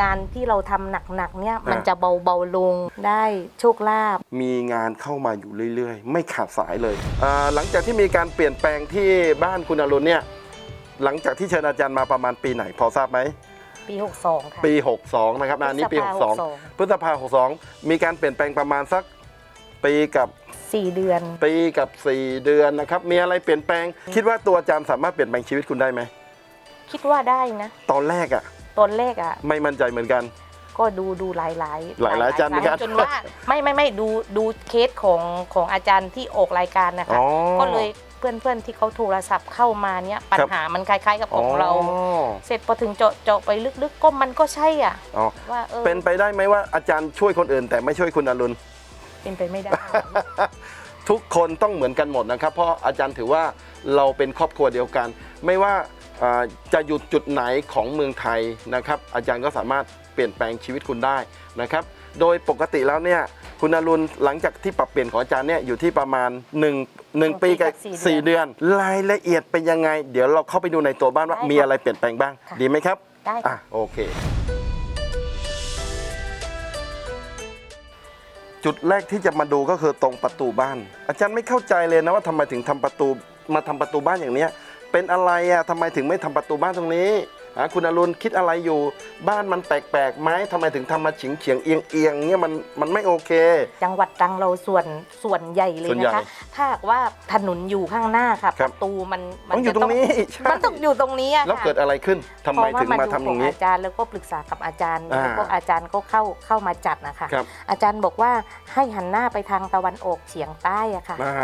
งานที่เราทำหนักๆเนี่ยอ่ามัมันจะเบาเบาๆลงได้โชคลาภ มีงานเข้ามาอยู่เรื่อยๆ ไม่ขาดสายเลยอ่าหลังจากที่มีการเปลี่ยนแปลงที่บ้านคุณอรุณเนี่ยหลังจากที่เชิญอาจารย์มาประมาณปีไหนพอทราบไหม ปี 62 ค่ะ ปี 62 นะครับอันนี้ปี พฤษภา62พฤษภา 62 มีการเปลี่ยนแปลงประมาณสักปีกับ4 เดือน ปีกับ 4 เดือนนะครับ มีอะไรเปลี่ยนแปลง คิดว่าตัวอาจารย์สามารถเปลี่ยนแปลงชีวิตคุณได้ไหม คิดว่าได้นะ ตอนแรกอะ่ะ ตอนแรกอะ ไม่มั่นใจเหมือนกัน ก็ดูดูหลายหลายหลายๆอาจารย์เหมือนกันจนว่าไม่ไม่ไม่ดูดูเคสของของอาจารย์ที่ออกรายการนะคะอ๋อ ก็เลยเพื่อนเพื่อนๆที่เขาโทรศัพท์เข้ามาเนี้ยปัญครับหามันคล้ายๆกับของเราอ๋อเสร็จพอถึงเจาะเจาะไปลึกๆก็มันก็ใช่อะ อ๋อว่าเออเป็นไปได้ไหมว่าอาจารย์ช่วยคนอื่น แต่ไม่ช่วยคุณอรุณ เป็นไปไม่ได้ ทุกคนต้องเหมือนกันหมดนะครับ เพราะอาจารย์ถือว่าเราเป็นครอบครัวเดียวกัน ไม่ว่าอ่า จะอยู่จุดไหนของเมืองไทยนะครับ อาจารย์ก็สามารถเปลี่ยนแปลงชีวิตคุณได้นะครับ โดยปกติแล้วเนี่ยคุณอรุณหลังจากที่ปรับเปลี่ยนของอาจารย์เนี่ยอยู่ที่ประมาณ1 1ปีกับสี่4เดืเดืออนนรายละเอียดเป็นยังไง เดี๋ยวเราเข้าไปดูในตัวบ้านว่าได้ค่ะมีอะไรเปลี่ยนแปลงบ้างค่ะดีไหมครับได้อะค่ะโอเค จุดแรกที่จะมาดูก็คือตรงประตูบ้าน อาจารย์ไม่เข้าใจเลยนะว่าทำไมถึงทำประตูมาทำประตูบ้านอย่างเนี้ย เป็นอะไรอะทำไมถึงไม่ทำประตูบ้านตรงนี้ คุณอรุณคิดอะไรอยู่ บ้านมันแปลกๆไหมทำไมถึงทำมาเฉียงเฉียงๆเอียงเอียงๆเงี้ยมันมันไม่โอเค จังหวัดตรังเราส่วนส่วนใหญ่เลยส่วนใหญ่นะคะ ถ้าหากว่าถนนอยู่ข้างหน้าค่ะคปรับ ระตูมันมัต้องอยู่จะตรงนี้ใช่มันต้องอยู่ตรงนี้อะแล้วค่ะเกิดอะไรขึ้นทำไมถึงมาทำอย่างนี้ เพระว่ดูขอาจารย์แล้วก็ปรึกษากับอาจารย์อ่า แล้วก็อาจารย์ก็เข้าเข้ามาจัดนะคะครับอาจารย์บอกว่าให้หันหน้าไปทางตะวันออกเฉียงใต้อะค่ะ อ่า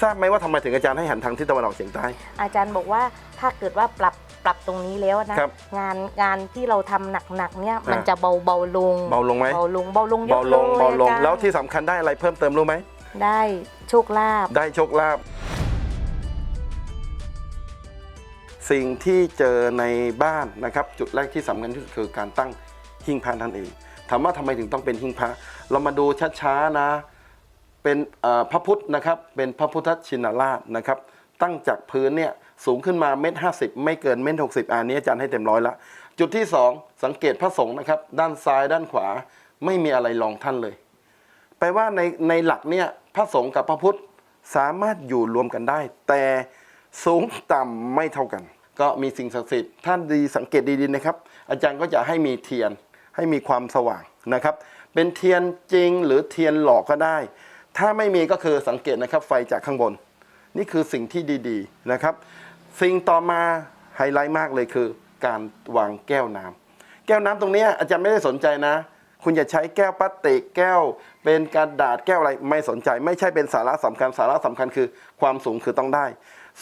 ทราบไหมว่าทำไมถึงอาจารย์ให้หันทางทิศตะวันออกเฉียงใต้ อาจารย์บอกว่าถ้าเกิดว่าปรับปรับตรงนี้แล้วนะครับงานงานที่เราทำหนักๆเนี่ยมันอ่าจะเบาเบาลงเบาลงไหมเบาลงเบาลงเยอะเบาลงยเบาลงอจรย์แล้วที่สำคัญได้อะไรเพิ่มเติมรู้ไหมได้โชคลาภได้โชคลาภสิ่งที่เจอในบ้านนะครับ จุดแรกที่สำคัญที่สุดคือการตั้งหิ้งพระนั่นเองถามว่าทำไมถึงต้องเป็นหิ้งพระ เรามาดูช้าๆนะ เป็นเอ่อพระพุทธนะครับ เป็นพระพุทธชินราชนะครับ ตั้งจากพื้นเนี่ยสูงขึ้นมาเมตรห้าสิบไม่เกินเมตรหกสิบอันนี้อาจารย์ให้เต็มร้อยละ จุดที่สองสังเกตพระสงฆ์นะครับ ด้านซ้ายด้านขวาไม่มีอะไรรองท่านเลย แปลว่าในในหลักเนี่ยพระสงฆ์กับพระพุทธสามารถอยู่รวมกันได้ แต่สูงต่ำไม่เท่ากัน ก็มีสิ่งศักดิ์สิทธิ์ท่านดีสังเกตดีๆนะครับ อาจารย์ก็จะให้มีเทียนให้มีความสว่างนะครับ เป็นเทียนจริงหรือเทียนหลอกก็ได้ ถ้าไม่มีก็คือสังเกตนะครับ ไฟจากข้างบน นี่คือสิ่งที่ดีๆนะครับ สิ่งต่อมาไฮไลท์มากเลยคือ การวางแก้วน้ำแก้วน้ำตรงนี้อาจารย์ไม่ได้สนใจนะ คุณอย่าใช้แก้วพลาสติกแก้ว เป็นกระดาษแก้วอะไรไม่สนใจ ไม่ใช่เป็นสาระสำคัญสาระสำคัญคือความสูงคือต้องได้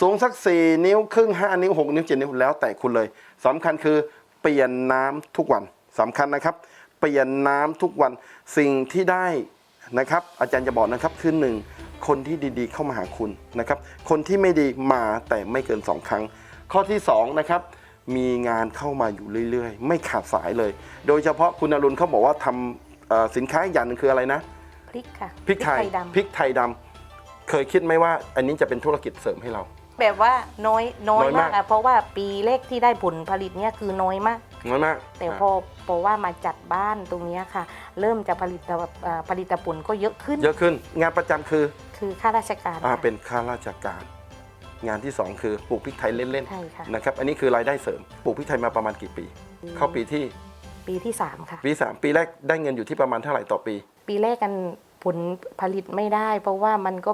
สูงสัก 4 นิ้วครึ่ง 5 นิ้ว 6 นิ้ว 7 นิ้วแล้วแต่คุณเลยสำคัญคือเปลี่ยนน้ำทุกวันสำคัญนะครับ เปลี่ยนน้ำทุกวันสิ่งที่ได้นะครับ อาจารย์จะบอกนะครับคือหนึ่ง คนที่ดีๆ เข้ามาหาคุณนะครับ คนที่ไม่ดีมาแต่ไม่เกิน 2 ครั้ง ข้อที่2นะครับมีงานเข้ามาอยู่เรื่อยๆ ไม่ขาดสายเลย โดยเฉพาะคุณอรุณเขาบอกว่าทำเอ่อสินค้าอีกอย่างหนึงคืออะไรนะพริกค่ะพริกไทยดำพริกไทยดำเคยคิดไหมว่า อันนี้จะเป็นธุรกิจเสริมให้เรา แบบว่าน้อยน้อยน้อยมามากกอะเพราะว่าปีเลขที่ได้ผลผลิตเนี่ยคือน้อยมากน้อยมาก แต่พอพอว่ามาจัดบ้านตรงเนี้ยค่ะ เริ่มจะผลิตเอ่อผลิตผลก็เยอะขึ้น เยอะขึ้นงานประจำคือ คือข้าราชการอ่าค่ะ เป็นข้าราชการ งานที่สองคือปลูกพริกไทยเล่นใช่ค่ะ ๆนะครับอันนี้คือรายได้เสริมปลูกพริกไทยมาประมาณกี่ปี เข้าปีที่ปีที่3ค่ะ ปีสามปีแรกได้เงินอยู่ที่ประมาณเท่าไหร่ต่อปี ปีแรกกันผลผลิตไม่ได้ เพราะว่ามันก็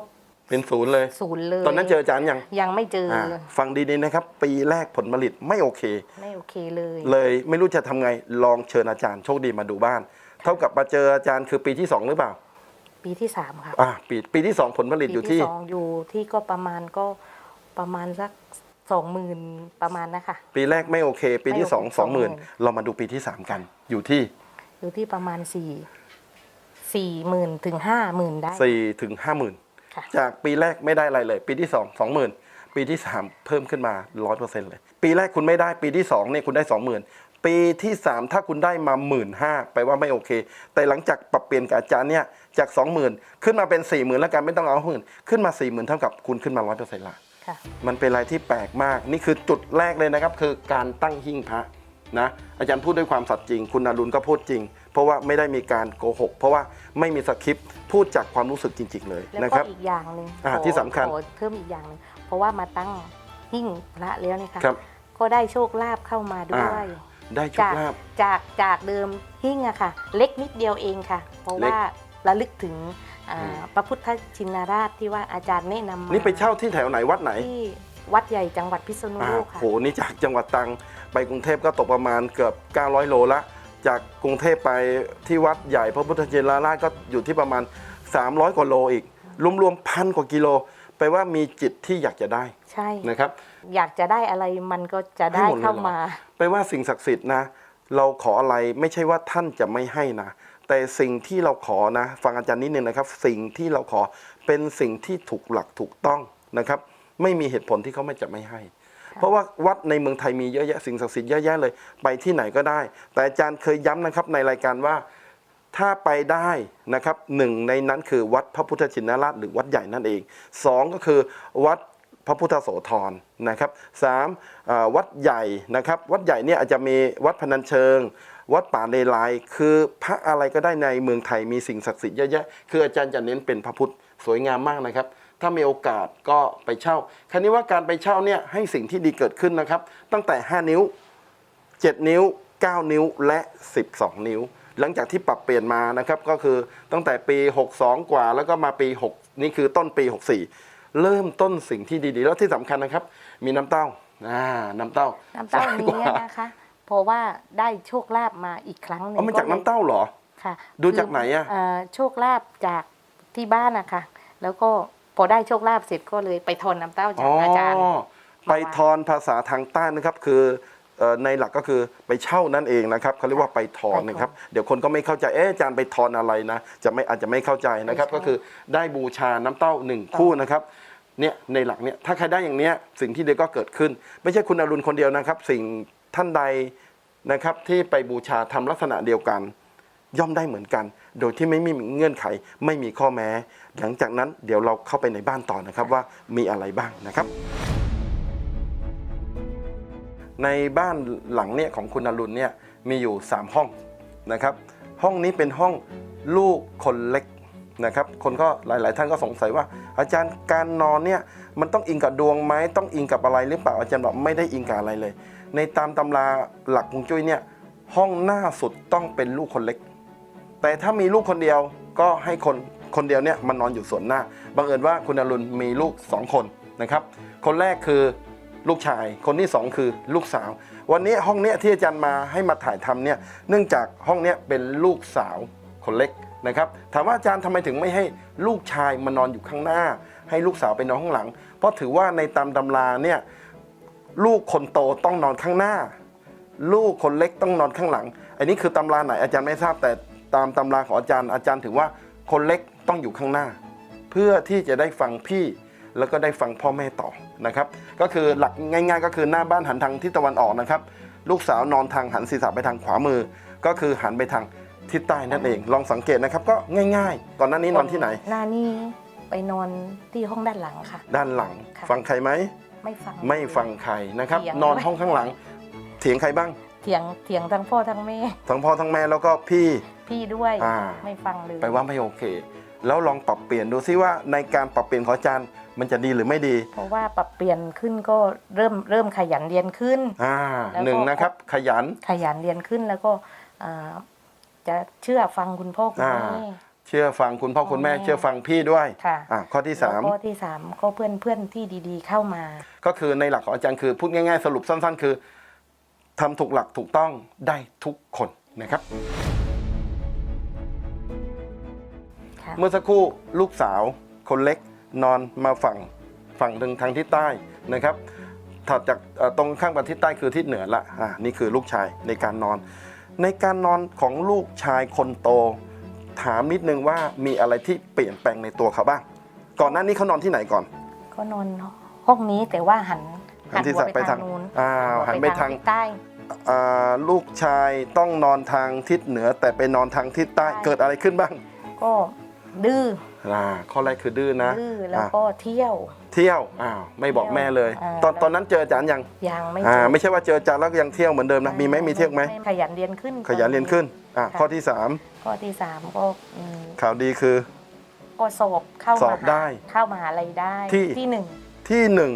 เป็นศูนย์เลย ศูนย์เลยตอนนั้นเจออาจารย์ยังยังไม่เจอออ่าฟังดีๆนะครับ ปีแรกผลผลิตไม่โอเค ไม่โอเคเลย เลยไม่รู้จะทำไงลองเชิญอาจารย์โชคดีมาดูบ้าน เท่ากับมาเจออาจารย์คือปีที่สองหรือเปล่า ปีที่3ค่ะอ่าปีปีที่สองผลผลิตปีอยู่ที่ ที่สองอยู่ที่ก็ประมาณก็ประมาณสักสองหมื่นประมาณนะคะ ปีแรกไม่โอเค ปีที่ไม่สโอองเคสองหมื่น20,000 เรามาดูปีที่สามกัน อยู่ที่อยู่ที่ประมาณสี่สี่หมื่นถึงห้าหมื่นได้สี่ถึงห้าหมื่นค่ะจากปีแรกไม่ได้อะไรเลย ปีที่สองสองหมื่นปีที่สามเพิ่มขึ้นมาร้อยเปอร์เซ็นต์เลย ปีแรกคุณไม่ได้ปีที่สองเนี่ยคุณได้สองหมื่น ปีที่สามถ้าคุณได้มาหมื่นห้าแปลว่าไม่โอเค แต่หลังจากปรับเปลี่ยนกับอาจารย์เนี่ยจากสองหมื่นขึ้นมาเป็นสี่หมื่นแล้วกันไม่ต้องเอาหมื่นขึ้นมาสี่หมื่นเท่ากับคุณขึ้นมาร้อยเปอร์เซ็นต์ละค่ะมันเป็นอะไรที่แปลกมาก นี่คือจุดแรกเลยนะครับ คือการตั้งหิ้งพระนะอาจารย์พูดด้วยความสัตย์จริง คุณอรุณก็พูดจริง เพราะว่าไม่ได้มีการโกหก เพราะว่าไม่มีสคริปต์พูดจากความรู้สึกจริง ๆ เลยแล้วนะคก็รับอีกอย่างหนึ่งอ่าขอที่สำคัญขอเพิ่มอีกอย่างหนึ่งเพราะว่ามาตั้งหิ้งพระแล้วเนี่ยค่ะครับก็ได้โชคลาภเข้ามาด้อ่าวย ได้โชคจากลาภ จากจากเดิมหิ้งอะค่ะ เล็กนิดเดียวเองค่ะ เพราะเล็กว่าระลึกถึงอ่าอืม พระพุทธชินราชที่ว่าอาจารย์แนะนำมานี่ไปเช่าที่แถวไหนวัดไหนที่วัดใหญ่จังหวัดพิษณุอ่าโลกค่ะ โหนี่จากจังหวัดตรังไปกรุงเทพก็ตกประมาณเกือบ 900 โลละ จากกรุงเทพไปที่วัดใหญ่พระพุทธเจราราชก็อยู่ที่ประมาณ 300 กว่าโลอีก รวมๆพันกว่ากิโลแปลว่ามีจิตที่อยากจะได้ใช่ นะครับ อยากจะได้อะไรมันก็จะได้ให้หมดเลยเหรอเข้ามาแปลว่าสิ่งศักดิ์สิทธิ์นะ เราขออะไรไม่ใช่ว่าท่านจะไม่ให้นะ แต่สิ่งที่เราขอนะ ฟังอาจารย์นิดนึงนะครับ สิ่งที่เราขอเป็นสิ่งที่ถูกหลักถูกต้องนะครับ ไม่มีเหตุผลที่เขาไม่จะไม่ให้ เพราะว่าวัดในเมืองไทยมีเยอะแยะสิ่งศักดิ์สิทธิ์เยอะแยะเลย ไปที่ไหนก็ได้ แต่อาจารย์เคยย้ำนะครับในรายการว่าถ้าไปได้นะครับหนึ่งในนั้นคือวัดพระพุทธชินราชหรือวัดใหญ่นั่นเองสองก็คือวัด พระพุทธโสธรนะครับสามวัดใหญ่นะครับ วัดใหญ่เนี่ยอาจจะมีวัดพนัญเชิง วัดป่าเลไลคือพระอะไรก็ได้ในเมืองไทยมีสิ่งศักดิ์สิทธิ์เยอะแยะคืออาจารย์จะเน้นเป็นพระพุทธสวยงามมากนะครับ ถ้ามีโอกาสก็ไปเช่าคราวนี้ว่าการไปเช่าเนี่ยให้สิ่งที่ดีเกิดขึ้นนะครับ ตั้งแต่ 5 นิ้ว 7 นิ้ว 9 นิ้วและ 12 นิ้ว หลังจากที่ปรับเปลี่ยนมานะครับก็คือตั้งแต่ปี 62 กว่า แล้วก็มาปี 6 นี่คือต้นปี 64 เริ่มต้นสิ่งที่ดีๆ แล้วที่สำคัญนะครับ มีน้ำเต้าอ่าน้ำเต้าน้ำเต้าสยนี้กว่านะคะ เพราะว่าได้โชคลาภมาอีกครั้งหนึ่งเอามาจากลยน้ำเต้าเหรอ ค่ะดูจากไหนอะคืเโชคลาภจากที่บ้านนะคะ แล้วก็พอได้โชคลาภเสร็จก็เลยไปทอนน้ำเต้าจากอาจารย์ ไปทอนภาษาทางใต้นะครับ คือเอ่อ ในหลักก็คือไปเช่านั่นเองนะครับเขาเรียกว่าไปทอนนะครับ เดี๋ยวคนก็ไม่เข้าใจเอ๊ะอาจารย์ไปทอนอะไรนะ จะไม่อาจจะไม่เข้าใจนะครับไม่ใช่ก็คือได้บูชาน้ำเต้าหนึ่งคู่นะครับเนี่ยในหลักเนี่ยถ้าใครได้อย่างเนี้ยสิ่งที่ดีก็เกิดขึ้น ไม่ใช่คุณอรุณคนเดียวนะครับ สิ่งท่านใดนะครับที่ไปบูชาทำลักษณะเดียวกัน ย่อมได้เหมือนกัน โดยที่ไม่มีเงื่อนไข ไม่มีข้อแม้ หลังจากนั้นเดี๋ยวเราเข้าไปในบ้านต่อนะครับว่ามีอะไรบ้างนะครับ ในบ้านหลังเนี่ยของคุณอรุณเนี่ยมีอยู่ 3 ห้องนะครับ ห้องนี้เป็นห้องลูกคนเล็กนะครับ คนก็หลาย ๆ ท่านก็สงสัยว่า อาจารย์การนอนเนี่ยมันต้องอิงกับดวงไหมต้องอิงกับอะไรหรือเปล่าอาจารย์บอกไม่ได้อิงกับอะไรเลย ในตามตำราหลักฮวงจุ้ยเนี่ยห้องหน้าสุดต้องเป็นลูกคนเล็ก แต่ถ้ามีลูกคนเดียวก็ให้คนคนเดียวเนี่ยมันนอนอยู่ส่วนหน้าบังเอิญว่าคุณอรุณมีลูกสองคนนะครับ คนแรกคือ ลูกชาย คนที่สองคือลูกสาว วันนี้ห้องเนี้ยที่อาจารย์มาให้มาถ่ายทำเนี่ยเนื่องจากห้องเนี้ยเป็นลูกสาวคนเล็กนะครับถามว่าอาจารย์ทำไมถึงไม่ให้ลูกชายมานอนอยู่ข้างหน้า ให้ลูกสาวไปนอนข้างหลัง เพราะถือว่าในตามตำราเนี่ยลูกคนโตต้องนอนข้างหน้า ลูกคนเล็กต้องนอนข้างหลัง อันนี้คือตำราไหนอาจารย์ไม่ทราบแต่ตามตำราของอาจารย์อาจารย์ถือว่าคนเล็กต้องอยู่ข้างหน้า เพื่อที่จะได้ฟังพี่แล้วก็ได้ฟังพ่อแม่ต่อ นะครับ ก็คือหลักง่าย ๆ ก็คือหน้าบ้านหันทางทิศตะวันออกนะครับ ลูกสาวนอนทางหันศีรษะไปทางขวามือ ก็คือหันไปทางทิศใต้นั่นเอง ลองสังเกตนะครับก็ง่าย ๆ ก่อนหน้านี้นอนที่ไหน หน้านี้ไปนอนที่ห้องด้านหลังค่ะ ด้านหลัง ค่ะ ฟังใครไหม ไม่ฟัง ไม่ฟังใครนะครับ เถียง นอนห้องข้างหลัง เถียงใครบ้าง เถียงเถียงทั้งพ่อทั้งแม่ทั้งพ่อทั้งแม่แล้วก็พี่ พี่ด้วยอ่า ไม่ฟังเลย ไปว่าไม่โอเค แล้วลองปรับเปลี่ยนดูซิว่าในการปรับเปลี่ยนของอาจารย์ มันจะดีหรือไม่ดี เพราะว่าปรับเปลี่ยนขึ้นก็เริ่มเริ่มขยันเรียนขึ้น อ่าแล้วก็ หนึ่งนะครับ ขยัน ขยันเรียนขึ้นแล้วก็อ่าจะเชื่อฟังคุณพ่อคุณอ่าแม่เชื่อฟังคุณพ่อคุณแม่พ่อแม่ เชื่อฟังพี่ด้วยค่ะ อ่าข้อที่สามแล้วก็ที่สามก็เพื่อนเพื่อนที่ดีๆเข้ามา ก็คือในหลักของอาจารย์คือพูดง่ายๆ สรุปสั้น ๆ คือทำถูกหลักถูกต้องได้ทุกคนนะครับ ค่ะ เมื่อสักครู่ลูกสาวคนเล็ก นอนมาฝั่งฝั่งทางทางทิศใต้นะครับถัดจากเอ่อตรงข้างไปทิศใต้คือทิศเหนือละอ่านี่คือลูกชายในการนอน ในการนอนของลูกชายคนโต ถามนิดนึงว่ามีอะไรที่เปลี่ยนแปลงในตัวเขาบ้างก่อนหน้านี้เขานอนที่ไหนก่อนก็นอนห้องนี้แต่ว่าหันหันที่หัวไปทางนู้นอ้าวหันไปทางทิศใต้อ่าลูกชายต้องนอนทางทิศเหนือแต่ไปนอนทางทิศใต้ใช่เกิดอะไรขึ้นบ้าง ก็ดื้อ อ่าข้อแรกคือดื้อนะดื้อแล้วอ่าก็เที่ยว เที่ยวอ้าวไม่บอกแม่เลย อ่า ตอนตอนนั้นเจออาจารย์ยังยังไม่อ่าเจอไม่ใช่ว่าเจออาจารย์แล้วก็ยังเที่ยวเหมือนเดิมนะมีไหมมีเที่ยวไหมขยันเรียนขึ้น ขยันเรียนขึ้นอะค่ะ ข้อที่สามข้อที่สามก็อืมข่าวดีคือ ก็สอบเข้าสอบมหาได้เข้ามหาลัยได้ที่ ที่หนึ่งที่หนึ่ง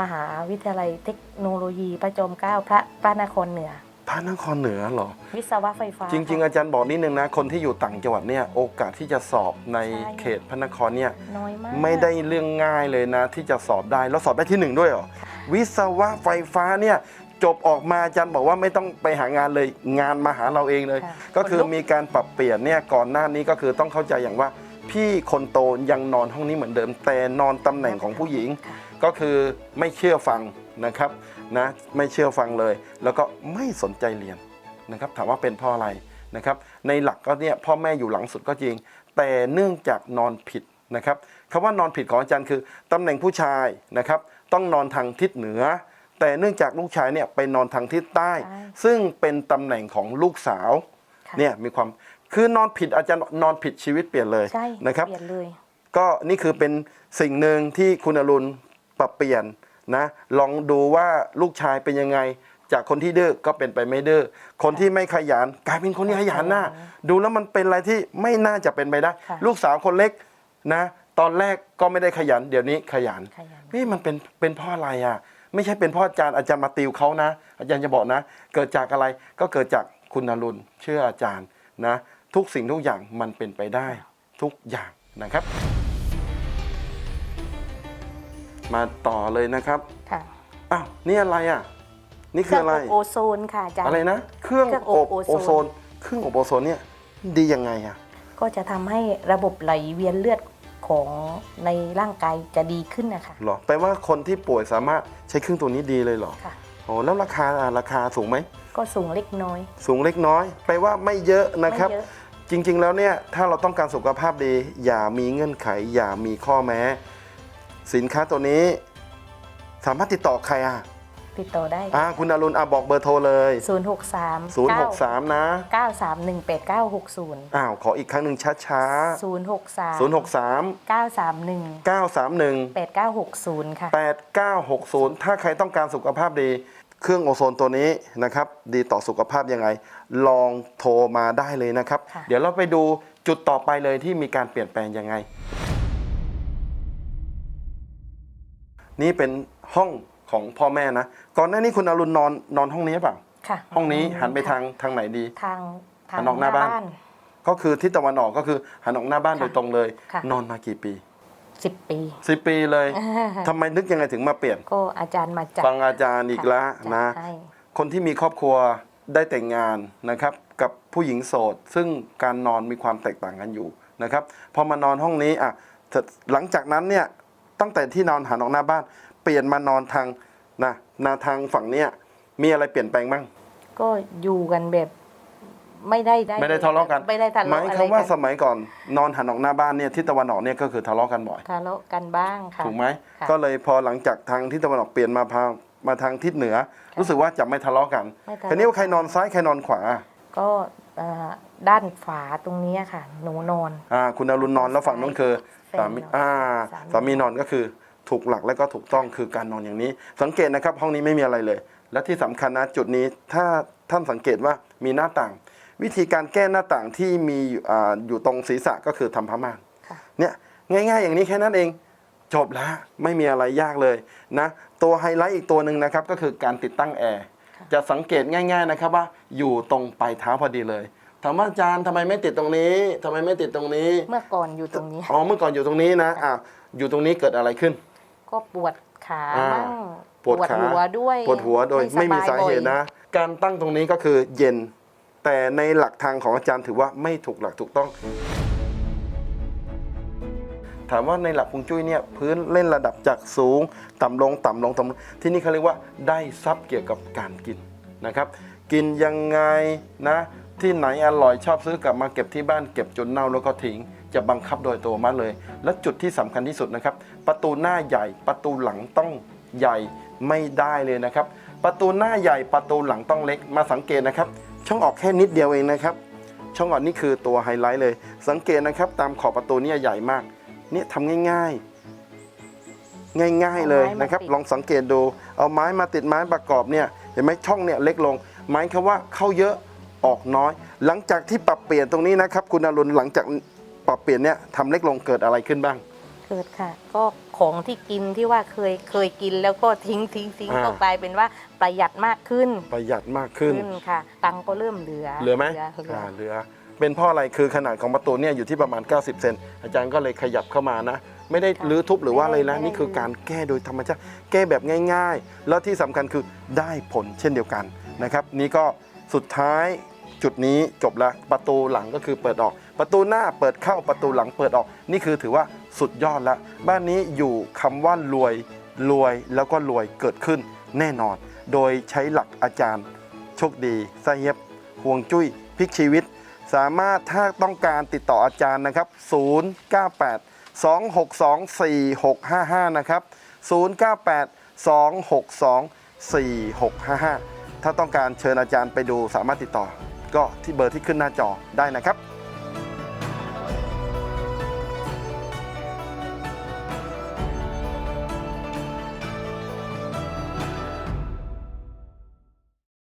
มหาวิทยาลัยเทคโนโลยีพระจอมเกล้าพระพระนครเหนือ พระนครเหนือเหรอ วิศวะไฟฟ้าจริงๆค่ะอาจารย์บอกนิดนึงนะ คนที่อยู่ต่างจังหวัดเนี่ยโอกาสที่จะสอบในใช่เขตพระนครเนี่ยน้อยมากไม่ได้เรื่องง่ายเลยนะ ที่จะสอบได้แล้วสอบได้ที่หนึ่งด้วยเหรอวิศวะไฟฟ้าเนี่ยจบออกมาอาจารย์บอกว่าไม่ต้องไปหางานเลยงานมาหาเราเองเลยค่ะก็คือคนลุกมีการปรับเปลี่ยนเนี่ยก่อนหน้านี้ก็คือต้องเข้าใจอย่างว่า พี่คนโตยังนอนห้องนี้เหมือนเดิม แต่นอนตำแหน่งของผู้หญิงค่ะก็คือไม่เชื่อฟัง นะครับนะไม่เชื่อฟังเลย แล้วก็ไม่สนใจเรียนนะครับถามว่าเป็นเพราะอะไรนะครับในหลักก็เนี่ยพ่อแม่อยู่หลังสุดก็จริง แต่เนื่องจากนอนผิดนะครับคำว่านอนผิดของอาจารย์คือตำแหน่งผู้ชายนะครับต้องนอนทางทิศเหนือ แต่เนื่องจากลูกชายเนี่ยไปนอนทางทิศใต้ใช่ซึ่งเป็นตำแหน่งของลูกสาวค่ะเนี่ยมีความคือนอนผิดอาจารย์นอนผิดชีวิตเปลี่ยนเลยใช่นะครับเปลี่ยนเลยก็นี่คือเป็นสิ่งหนึ่งที่คุณอรุณปรับเปลี่ยน นะลองดูว่าลูกชายเป็นยังไง จากคนที่ดื้อก็เป็นไปไม่ดื้อคนที่ไม่ขยันกลายเป็นคนที่ขยันนะดูแล้วมันเป็นอะไรที่ไม่น่าจะเป็นไปได้ค่ะลูกสาวคนเล็กนะ ตอนแรกก็ไม่ได้ขยัน เดี๋ยวนี้ขยันขยันนี่มันเป็นเป็นเพราะอะไรอะ ไม่ใช่เป็นเพราะอาจารย์อาจารย์มาติวเขานะ อาจารย์จะบอกนะ เกิดจากอะไรก็เกิดจากคุณอรุณเชื่ออาจารย์นะ ทุกสิ่งทุกอย่างมันเป็นไปได้ทุกอย่างนะครับ มาต่อเลยนะครับค่ะอ้าวนี่อะไรอะ นี่เคคือรื่องอะไรอบโอโซนค่ะอาจารย์ อะไรนะ เครื่องเครื่องออบบโอโอโซโซนนเครื่องอบโอโซนเนี่ยดียังไงอะ ก็จะทำให้ระบบไหลเวียนเลือดของในร่างกายจะดีขึ้นนะคะหรอ แปลว่าคนที่ป่วยสามารถใช้เครื่องตัวนี้ดีเลยเหรอ ค่ะ โอ้แล้วราคาอะราคาสูงไหม ก็สูงเล็กน้อย สูงเล็กน้อย แปลว่าไม่เยอะนะครับไม่เยอะจริง ๆ แล้วเนี่ยถ้าเราต้องการสุขภาพดี อย่ามีเงื่อนไข อย่ามีข้อแม้ สินค้าตัวนี้ สามารถติดต่อใครอะติดต่อได้อ่าคุณอรุณอะบอกเบอร์โทรเลย 0 6 3 063 นะ 9 3 1 8 9 6 0อ้าว ขออีกครั้งหนึ่งช้า0 6 3ๆ063 9 3 1 931 8 9 6 0 ค่ะ 8960 ถ้าใครต้องการสุขภาพดี เครื่องโอโซนตัวนี้นะครับ ดีต่อสุขภาพยังไง ลองโทรมาได้เลยนะครับค่ะเดี๋ยวเราไปดูจุดต่อไปเลยที่มีการเปลี่ยนแปลงยังไง นี่เป็นห้องของพ่อแม่นะ ก่อนหน้านี้คุณอรุณนอนนอนห้องนี้หรือเปล่าค่ะ ห้องนี้หันไปทางทางไหนดี ทางทาหังนออกหน้าบ้าน ก็คือทิศตะวันออกก็คือหันออกหน้าบ้านค่ะโดยตรงเลย ค่ะ นอนมากี่ปีสิบปีสิปีเลยทำไมนึกยังไงถึงมาเปลี่ยน ก็อาจารย์มาจัดฟังอาจารย์อีกแล้วจัดนะ ให้ คนที่มีครอบครัวได้แต่งงานนะครับ กับผู้หญิงโสด ซึ่งการนอนมีความแตกต่างกันอยู่นะครับพอมานอนห้องนี้อะแต่หลังจากนั้นเนี่ย ตั้งแต่ที่นอนหันออกหน้าบ้าน เปลี่ยนมานอนทางนะนาทางฝั่งเนี้ยมีอะไรเปลี่ยนแปลงบ้างก็อยู่กันแบบไม่ได้ได้ไม่ได้ทะเลาะกันไม่ได้ทะหเลาะมายอะไรความว่าสกันมัยก่อนนอนหันออกหน้าบ้านเนี่ยทิศตะวันออกเนี่ยก็คือทะเลาะกันบ่อย ทะเลาะกันบ้างค่ะ ถูกไหมค่ะก็เลยพอหลังจากทางทิศตะวันออกเปลี่ยนมาพามาทางทิศเหนือ รู้สึกว่าจะไม่ทะเลาะกันไม่ทะเลาะ ทีนี้ว่าใครนอนซ้ายใครนอนขวา ก็เอ่อด้านฝาตรงนี้ค่ะ หนูนอน อ่าคุณอรุณนอนแล้วฝั่งนู้นคือแฟนสามีนอนอ่าสามีสามีนอนก็คือถูกหลักและก็ถูกต้องคือการนอนอย่างนี้ สังเกตนะครับห้องนี้ไม่มีอะไรเลย และที่สำคัญนะจุดนี้ถ้าท่านสังเกตว่ามีหน้าต่าง วิธีการแก้หน้าต่างที่มีอยู่อ่าอยู่ตรงศีรษะก็คือทำผ้าม่านค่ะเนี่ยง่าย ๆ อย่างนี้แค่นั้นเองจบแล้วไม่มีอะไรยากเลยนะตัวไฮไลท์อีกตัวหนึ่งนะครับก็คือการติดตั้งแอร์ จะสังเกตง่าย ๆนะครับว่าอยู่ตรงปลายเท้าพอดีเลยถามว่าอาจารย์ทำไมไม่ติดตรงนี้ทำไมไม่ติดตรงนี้ เมื่อก่อนอยู่ตรงนี้ อ๋อเมื่อก่อนอยู่ตรงนี้นะอ่าอยู่ตรงนี้เกิดอะไรขึ้น ก็ปวดขาอ่าบ้างปวดขาหัวด้วยปวดหัวโดยไม่มีสาเหตุนะ การตั้งตรงนี้ก็คือเย็น แต่ในหลักทางของอาจารย์ถือว่าไม่ถูกหลักถูกต้อง ถามว่าในหลักฮวงจุ้ยเนี่ยพื้นเล่นระดับจากสูง ต่ำลงต่ำลงต่ำลงที่นี่เขาเรียกว่าได้ทรัพย์เกี่ยวกับการกินนะครับ กินยังไงนะ ที่ไหนอร่อยชอบซื้อกลับมาเก็บที่บ้านเก็บจนเน่าแล้วก็ทิ้งจะบังคับโดยตัวมันเลย และจุดที่สำคัญที่สุดนะครับ ประตูหน้าใหญ่ประตูหลังต้องใหญ่ไม่ได้เลยนะครับ ประตูหน้าใหญ่ประตูหลังต้องเล็กมาสังเกตนะครับ ช่องออกแค่นิดเดียวเองนะครับ ช่องออกนี่คือตัวไฮไลท์เลย สังเกตนะครับ ตามขอบประตูนี่ใหญ่มาก เนี่ยทำง่ายๆ ง่ายๆเลยเอาไม้มานะครับติดลองสังเกตดู เอาไม้มาติดไม้ประกอบเนี่ยเห็นไหมช่องเนี่ยเล็กลงหมายความว่าเข้าเยอะออกน้อย หลังจากที่ปรับเปลี่ยนตรงนี้นะครับ คุณอรุณหลังจากปรับเปลี่ยนเนี่ยทำเล็กลงเกิดอะไรขึ้นบ้าง เกิดค่ะ ก็ของที่กินที่ว่าเคยเคยกินแล้วก็ทิ้งทิ้งทิ้งอ่าก็กลายเป็นว่าประหยัดมากขึ้น ประหยัดมากขึ้นค่ะตังค์ก็เริ่มเหลือเหลือไหมเหลือ เป็นเพราะอะไรคือขนาดของประตูเนี่ยอยู่ที่ประมาณ 90 เซนอาจารย์ก็เลยขยับเข้ามานะ ไม่ได้รื้อทุบหรือว่าอะไรนะ นี่คือการแก้โดยธรรมชาติแก้แบบง่าย ๆ แล้วที่สำคัญคือได้ผลเช่นเดียวกันนะครับ นี่ก็สุดท้ายจุดนี้จบแล้วประตูหลังก็คือเปิดออก ประตูหน้าเปิดเข้าประตูหลังเปิดออก นี่คือถือว่าสุดยอดล้วบ้านนี้อยู่คำว่ารวยรวยแล้วก็รวยเกิดขึ้นแน่นอน โดยใช้หลักอาจารย์ โชคดีไส้เย็บห่วงจุ้ยพลิกชีวิต สามารถถ้าต้องการติดต่ออาจารย์นะครับ 098 262 4655 นะครับ 098 262 4655 ถ้าต้องการเชิญอาจารย์ไปดูสามารถติดต่อ ก็ที่เบอร์ที่ขึ้นหน้าจอได้นะครับ